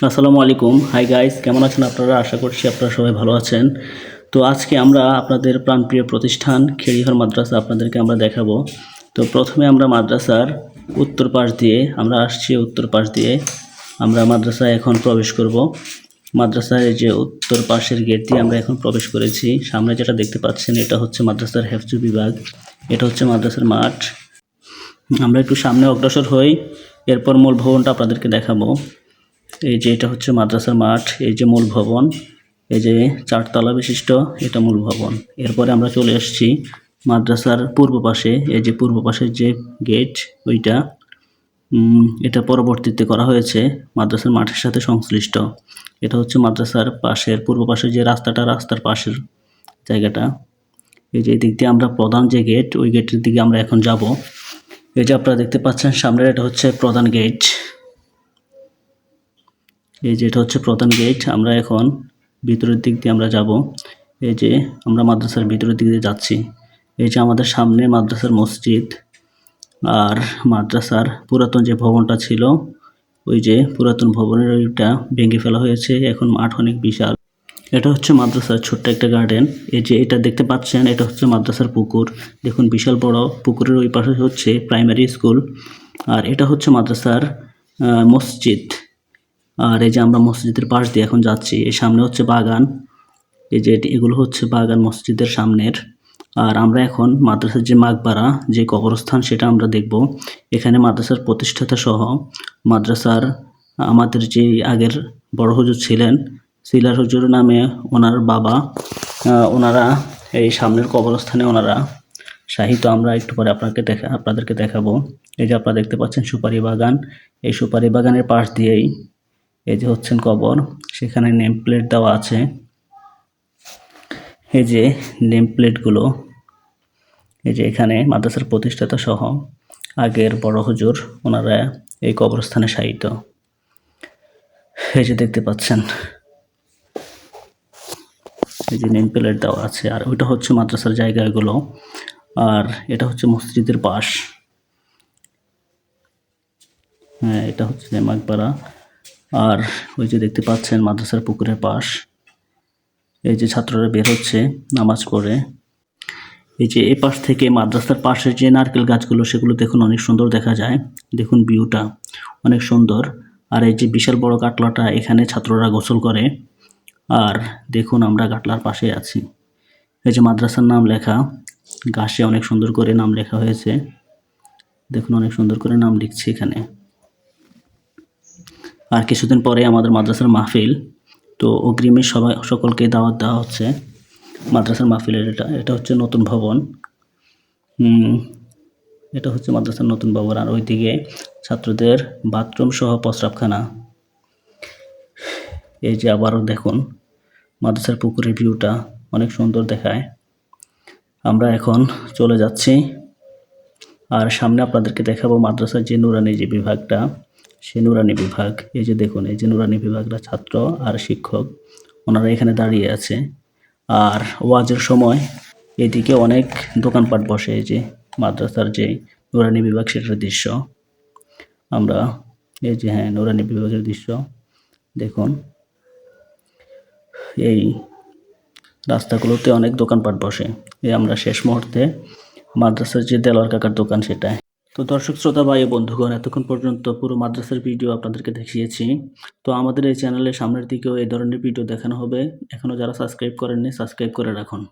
আসসালামু আলাইকুম। Hi guys কেমন আছেন আপনারা? আশা করছি আপনারা সবাই ভালো আছেন। তো আজকে আমরা আপনাদের প্রাণপ্রিয় প্রতিষ্ঠান খেড়িহর মাদ্রাসা আপনাদেরকে আমরা দেখাবো। তো প্রথমে আমরা মাদ্রাসার উত্তর পাশ দিয়ে আমরা আসছি, উত্তর পাশ দিয়ে আমরা মাদ্রাসায় এখন প্রবেশ করব। মাদ্রাসায় যে উত্তর পাশের গেট দিয়ে আমরা এখন প্রবেশ করেছি। সামনে যেটা দেখতে পাচ্ছেন, এটা হচ্ছে মাদ্রাসার হেফজু বিভাগ। এটা হচ্ছে মাদ্রাসার মাঠ। আমরা একটু সামনে অগ্রসর হই, এরপর মূল ভবনটা আপনাদেরকে দেখাবো। এই যে এটা হচ্ছে মাদ্রাসার মাঠ, এই যে মূল ভবন, এই যে চারতলা বিশিষ্ট এটা মূল ভবন। এরপরে আমরা চলে এসেছি মাদ্রাসার পূর্ব পাশে, এই যে পূর্ব পাশের যে গেট, ওইটা এটা পরবর্তীতে করা হয়েছে মাদ্রাসার মাঠের সাথে সংশ্লিষ্ট। এটা হচ্ছে মাদ্রাসার পাশের, পূর্ব পাশের যে রাস্তাটা, রাস্তার পাশের জায়গাটা। এই যে দিক দিয়ে আমরা প্রধান যে গেট, ওই গেটের দিকে আমরা এখন যাব। এই যে আপনারা দেখতে পাচ্ছেন, সামনের এটা হচ্ছে প্রধান গেট। এই যে এটা হচ্ছে প্রধান গেট আমরা এখন ভিতরের দিক দিয়ে আমরা যাব। এই যে আমরা মাদ্রাসার ভিতরের দিক দিয়ে যাচ্ছি। এই যে আমাদের সামনে মাদ্রাসার মসজিদ আর মাদ্রাসার পুরাতন যে ভবনটা ছিল, ওই যে পুরাতন ভবনের ওইটা ভেঙে ফেলা হয়েছে। এখন মাঠ অনেক বিশাল। এটা হচ্ছে মাদ্রাসার ছোট্ট একটা গার্ডেন এই যে এটা দেখতে পাচ্ছেন, এটা হচ্ছে মাদ্রাসার পুকুর। দেখুন, বিশাল বড়। পুকুরের ওই পাশে হচ্ছে প্রাইমারি স্কুল আর এটা হচ্ছে মাদ্রাসার মসজিদ। আর এই যে আমরা মসজিদের পাশ দিয়ে এখন যাচ্ছি এই সামনে হচ্ছে বাগান। এই যে এগুলো হচ্ছে বাগান মসজিদের সামনের। আর আমরা এখন মাদ্রাসার যে মাকবারা যে কবরস্থান, সেটা আমরা দেখব। এখানে মাদ্রাসার প্রতিষ্ঠাতা সহ মাদ্রাসার আমাদের যে আগের বড় হুজুর ছিলেন, সিলার হুজুর নামে ওনার বাবা ওনারা এই সামনের কবরস্থানে ওনারা সাহিত্য আমরা একটু পরে আপনাকে দেখা, আপনাদেরকে দেখাবো। এই যে আপনারা দেখতে পাচ্ছেন সুপারি বাগান। এই সুপারি বাগানের পাশ দিয়েই এই যে হচ্ছেন কবর, সেখানে নেম প্লেট দেওয়া আছে। এই যে নেম প্লেটগুলো এই যে এখানে মাদ্রাসার প্রতিষ্ঠাতা সহ আগের বড় হুজুর, ওনারা এই কবরস্থানে শায়িত। এই যে দেখতে পাচ্ছেন, এই যে নেম প্লেট দেওয়া আছে, আর ওইটা হচ্ছে মাদ্রাসার জায়গাগুলো, আর এটা হচ্ছে মসজিদের পাশ। হ্যাঁ এটা হচ্ছে মাকবারা আর ওই যে দেখতে পাচ্ছেন মাদ্রাসার পুকুরের পাশ। এই যে ছাত্ররা বের হচ্ছে নামাজ পড়ে। এই যে এ পাশ থেকে মাদ্রাসার পাশে যে নারকেল গাছগুলো, সেগুলো দেখুন অনেক সুন্দর দেখা যায়। দেখুন ভিউটা অনেক সুন্দর। আর এই যে বিশাল বড় কাটলাটা এখানে ছাত্ররা গোসল করে। আর দেখুন আমরা কাটলার পাশে আছি। এই যে মাদ্রাসার নাম লেখা গাছে অনেক সুন্দর করে নাম লেখা হয়েছে। দেখুন অনেক সুন্দর করে নাম লিখছে এখানে। আর কিছুদিন পরে আমাদের মাদ্রাসার মাহফিল, তো অগ্রিমে সবাই, সকলকে দাওয়াত দেওয়া হচ্ছে। মাদ্রাসার মাহফিলের এটা এটা হচ্ছে নতুন ভবন। এটা হচ্ছে মাদ্রাসার নতুন ভবন। আর ওইদিকে ছাত্রদের বাথরুম সহ প্রস্রাবখানা। এই যে আবারও দেখুন, মাদ্রাসার পুকুরের ভিউটা অনেক সুন্দর দেখায়। আমরা এখন চলে যাচ্ছি। আর সামনে আপনাদেরকে দেখাবো মাদ্রাসার যে নুরানি যে বিভাগটা। সে নুরানি বিভাগ। এই যে দেখুন, এই যে নুরানি বিভাগটা ছাত্র আর শিক্ষক, ওনারা এখানে দাঁড়িয়ে আছে। আর ওয়াজের সময় এদিকে অনেক দোকানপাট বসে, এই যে মাদ্রাসার যে নুরানি বিভাগ সেটার দৃশ্য। আমরা, এই যে হ্যাঁ নুরানি বিভাগের দৃশ্য। দেখুন, এই রাস্তাগুলোতে অনেক দোকানপাট বসে। এই আমরা শেষ মুহূর্তে মাদ্রাসার যে দেলোয়ার কাকার দোকান সেটায়। তো দর্শক, শ্রোতা, ভাই বন্ধুগণ, এতক্ষণ পর্যন্ত পুরো মাদ্রাসার ভিডিও আপনাদেরকে দেখিয়েছি। তো আমাদের এই চ্যানেলের সামনের দিকেও এই ধরনের ভিডিও দেখানো হবে। এখনও যারা সাবস্ক্রাইব করেননি, সাবস্ক্রাইব করে রাখুন।